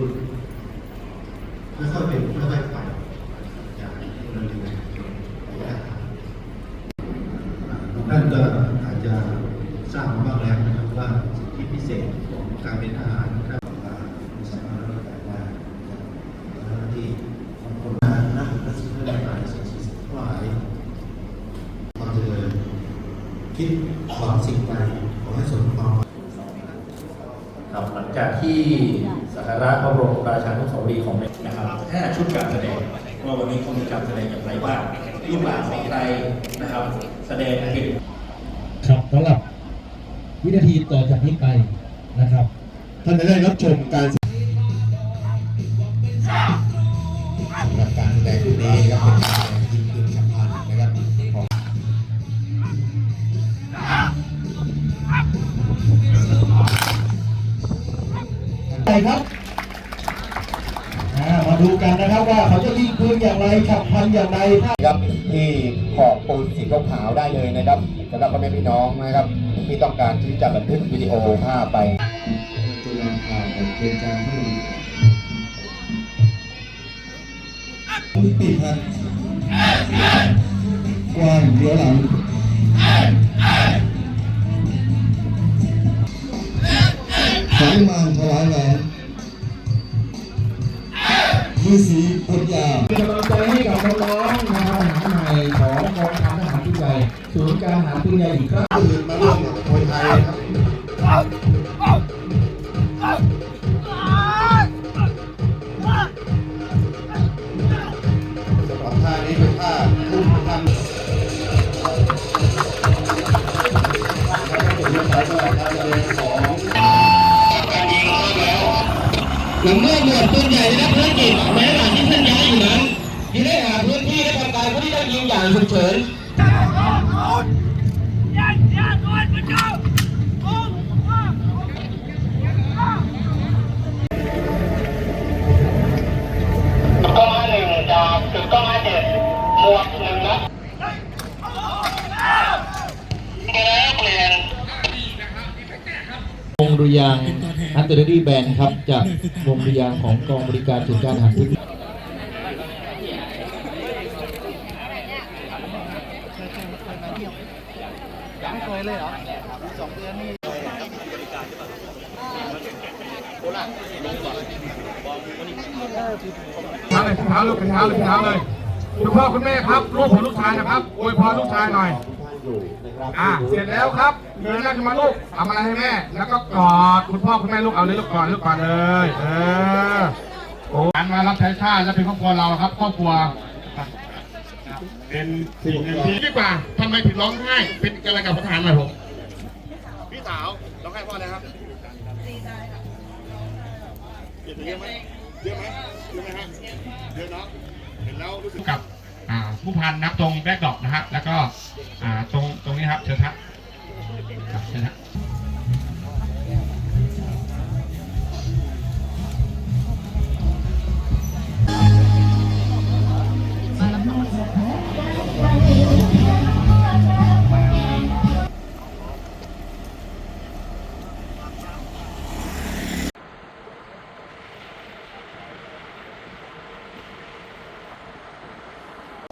คุณค่อยๆเป็นค่อยๆไปอย่างเราอยู่ในระยะทางทุกท่านก็อาจจะทราบมาบ้างแล้วนะครับว่าสิทธิพิเศษของการเป็นทหารนะครับอ่าสามารถรับได้เจ้าหน้าที่ของคนงานนะและสิ่งที่ได้มาสิ่งที่สิ่งทั้งหลายความเจริญคิดหวังสิ่งใดขอให้สมความครับหลังจากที่ กการะพระบรมราชานุสาวรีย์ของในนะครับห้าชุดการแสดงว่าวันนี้เขามีการแสดงอย่างไรบ้างลูกหลานของใครนะครับ แสดงเห็นครับสำหรับวินาทีต่อจากนี้ไปนะครับท่านจะได้รับชมการสำหรับการแสดงชุดนี้นะครับเป็นการแสดงยิงปืนฉับพลันนะครับของไปครับอ่ามา ดูกันนะครับว่าเขาจะยิงปืนอย่างไรขับพันอย่างไรถ้าครับที่ขอบปูนสีขาวๆได้เลยนะครับสำหรับพ่อแม่พี่น้องนะครับ ที่ต้องการที่จะบันทึกวิดีโอภาพไปจุฬาภาเป็นการที่ปิดครับกว้างเลี้ยวหลังสายมานถวายแหวน มือสีปดยาเป็นกำลังใจให้กับน้องๆนะครับทหารใหม่ของกองพันทหารปืนใหญ่ศูนย์การทหารปืนใหญ่อีกครั้ง หลังเมื่อหมวดปืนใหญ่ได้รับภารกิจแม้หลังที่ท่านย้ายอยู่นั้นที่ได้หาพื้นที่และทำการเพื่อที่จะยิงอย่างฉุกเฉินกล้องห้าหนึ่งจากจุดกล้องห้าเจ็ดหมวกหนึ่งนะเปลี่ยนวงดุริยาง อันเตอร์ดี้แบนครับจากวงดุริยางของกองบริการศูนย์การทหารพื้นเท้าเลยเท้าลูกเป็นเท้าเลยเท้าเลยคุณพ่อคุณแม่ครับลูกของลูกชายนะครับอวยพรลูกชายหน่อย อ่าเสร็จแล้วครับเดินหน้าขึ้นมาลูกทำอะไรให้แม่ แล้วก็กอดคุณพ่อคุณแม่ลูกเอาเลยลูกกอดลูกกอดเลยเออโอ้การมารับใช้ชาติและเป็นครอบครัวเราครับครอบครัวเป็นสิ่งหนึ่งที่ดีกว่าทำไมถึงร้องไห้เป็นอะไรกับประธานหน่อยผมพี่สาวร้องไห้เพราะอะไรครับดีใจค่ะเยอะไหมเยอะไหมเยอะไหมฮะเยอะเนาะเห็นแล้วรู้สึกกับอ่า ผู้พันนับตรงแบกดอกนะฮะแล้วก็ตรงตรงนี้ครับเชิญครับเชิญฮะ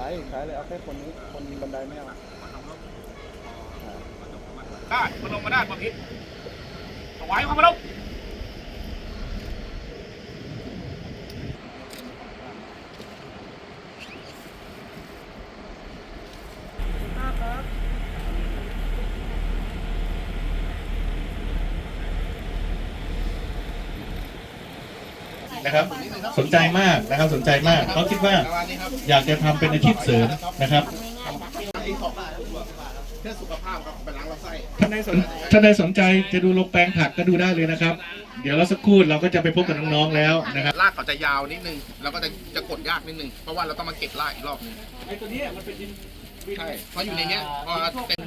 ใช่ใช้เลยโอเคคนนี้คนบนได้มาลงมาได้มาพิษถวายความรบ นะครับ สนใจมากนะครับสนใจมากเขาคิดว่าอยากจะทำเป็นอาชีพเสริมนะครับท่านใดสนท่านใดสนใจจะดูโรงแปลงผักก็ดูได้เลยนะครับ เดี๋ยวเราสักครู่เราก็จะไปพบกับน้องๆแล้วนะครับรากเขาจะยาวนิดนึงแล้วก็จะจะกดยากนิดนึงเพราะว่าเราต้องมาเก็บรากอีกรอบนึงไอ้ตัวนี้มันเป็นดินใช่เพราะอยู่ในเนี้ยพอเป็น